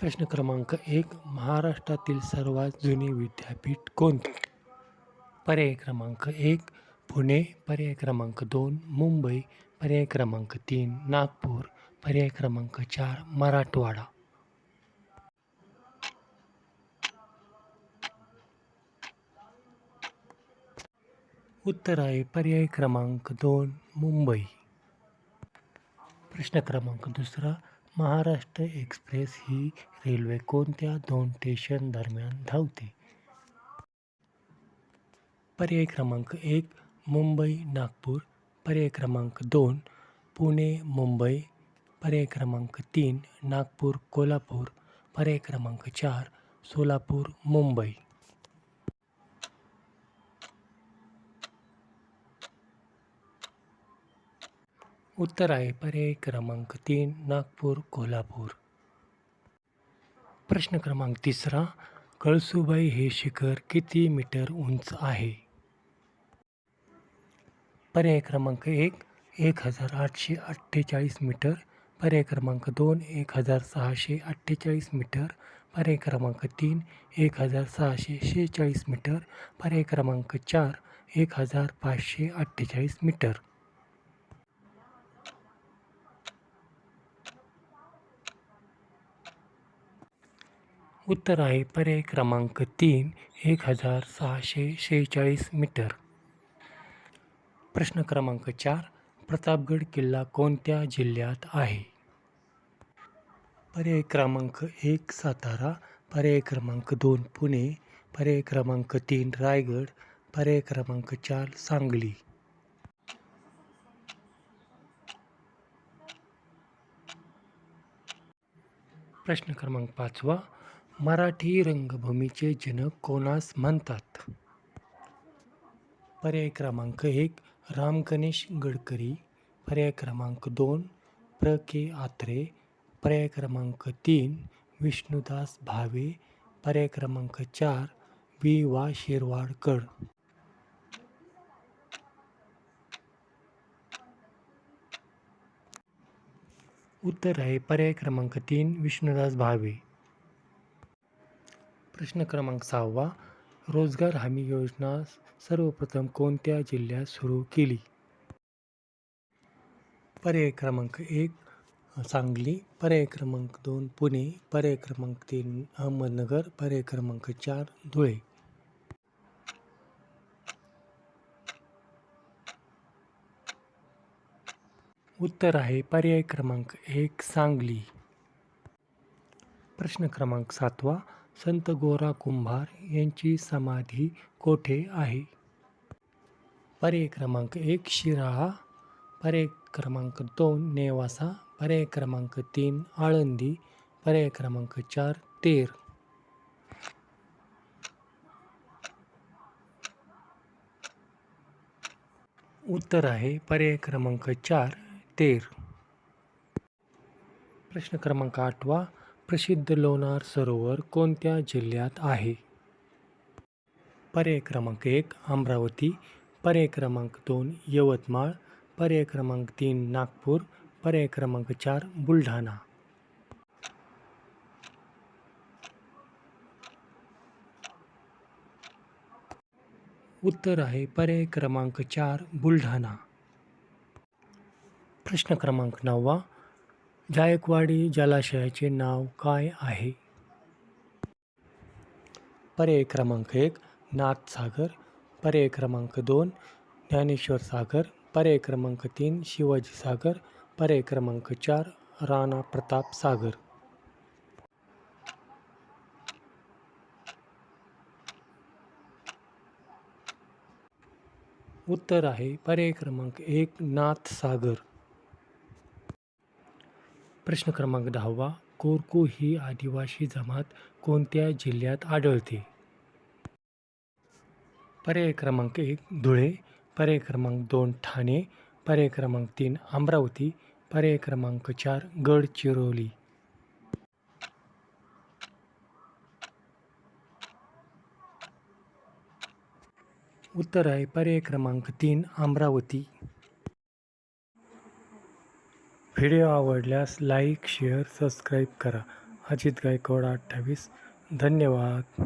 प्रश्न क्रमांक एक महाराष्ट्रातील सर्वात जुने विद्यापीठ कोणते? पर्याय क्रमांक एक पुणे. पर्याय क्रमांक दोन मुंबई. पर्याय क्रमांक तीन नागपूर. पर्याय क्रमांक चार मराठवाडा. उत्तर आहे पर्याय क्रमांक दोन मुंबई. प्रश्न क्रमांक दुसरा महाराष्ट्र एक्सप्रेस ही रेल्वे कोणत्या दोन स्टेशन दरम्यान धावते? पर्याय क्रमांक एक, मुंबई नागपूर. पर्याय क्रमांक दोन, पुणे मुंबई. पर्याय क्रमांक तीन, नागपूर कोल्हापूर. पर्याय क्रमांक चार, सोलापूर मुंबई. उत्तर आहे. पर्याय क्रमांक तीन नागपूर कोल्हापूर. प्रश्न क्रमांक तिसरा कळसुबाई हे शिखर किती मीटर उंच आहे? पर्याय क्रमांक एक एक हजार आठशे अठ्ठेचाळीस मीटर. पर्याय क्रमांक दोन एक हजार सहाशे अठ्ठेचाळीस मीटर. पर्याय क्रमांक तीन एक हजार सहाशे शेहेचाळीस मीटर. पर्याय क्रमांक चार एक हजार पाचशे अठ्ठेचाळीस मीटर. उत्तर आहे पर्याय क्रमांक तीन एक हजार सहाशे शेहेचाळीस मीटर. प्रश्न क्रमांक चार प्रतापगड किल्ला कोणत्या जिल्ह्यात आहे? पर्याय क्रमांक एक सातारा. पर्याय क्रमांक दोन पुणे. पर्याय क्रमांक तीन रायगड. पर्याय क्रमांक चार सांगली. प्रश्न क्रमांक पाचवा मराठी रंगभूमीचे जनक कोणास म्हणतात? पर्याय क्रमांक एक राम गणेश गडकरी. पर्याय क्रमांक दोन प्र. के. आत्रे. पर्याय क्रमांक तीन विष्णुदास भावे. पर्याय क्रमांक चार वि वा. शिरवाडकर. उत्तर आहे पर्याय क्रमांक तीन विष्णुदास भावे. प्रश्न क्रमांक सहावा रोजगार हमी योजना सर्वप्रथम कोणत्या जिल्ह्यात सुरू केली? पर्याय क्रमांक एक सांगली. पर्याय क्रमांक दोन पुणे. पर्याय क्रमांक तीन अहमदनगर. पर्याय क्रमांक चार धुळे. उत्तर आहे पर्याय क्रमांक एक सांगली. प्रश्न क्रमांक सातवा संत गोरा कुंभार यांची समाधी कोठे आहे? पर्याय क्रमांक एक शिराळा. पर्याय क्रमांक दोन नेवासा. पर्याय क्रमांक तीन आळंदी. पर्याय क्रमांक चार तेर. उत्तर आहे पर्याय क्रमांक चार तेर. प्रश्न क्रमांक आठवा. प्रसिद्ध लोणार सरोवर कोणत्या जिल्ह्यात आहे? पर्याय क्रमांक एक अमरावती. पर्याय क्रमांक दोन यवतमाळ. पर्याय क्रमांक तीन नागपूर. पर्याय क्रमांक चार बुलढाणा. उत्तर आहे पर्याय क्रमांक चार बुलढाणा. प्रश्न क्रमांक नववा जायकवाडी जलाशयाचे नाव काय आहे? पर्याय क्रमांक एक नाथसागर. पर्याय क्रमांक दोन ज्ञानेश्वर सागर पर्याय क्रमांक तीन शिवाजी सागर पर्याय क्रमांक चार राणा प्रताप सागर उत्तर आहे पर्याय क्रमांक एक नाथसागर. प्रश्न क्रमांक दहावा कोरकू ही आदिवासी जमात कोणत्या जिल्ह्यात आढळते? पर्याय क्रमांक एक धुळे. पर्याय क्रमांक दोन ठाणे. पर्याय क्रमांक तीन अमरावती. पर्याय क्रमांक चार गडचिरोली. उत्तर आहे पर्याय क्रमांक तीन अमरावती. व्हिडिओ आवडल्यास लाईक शेअर सबस्क्राईब करा. अजित गायकवाड अठ्ठावीस. धन्यवाद.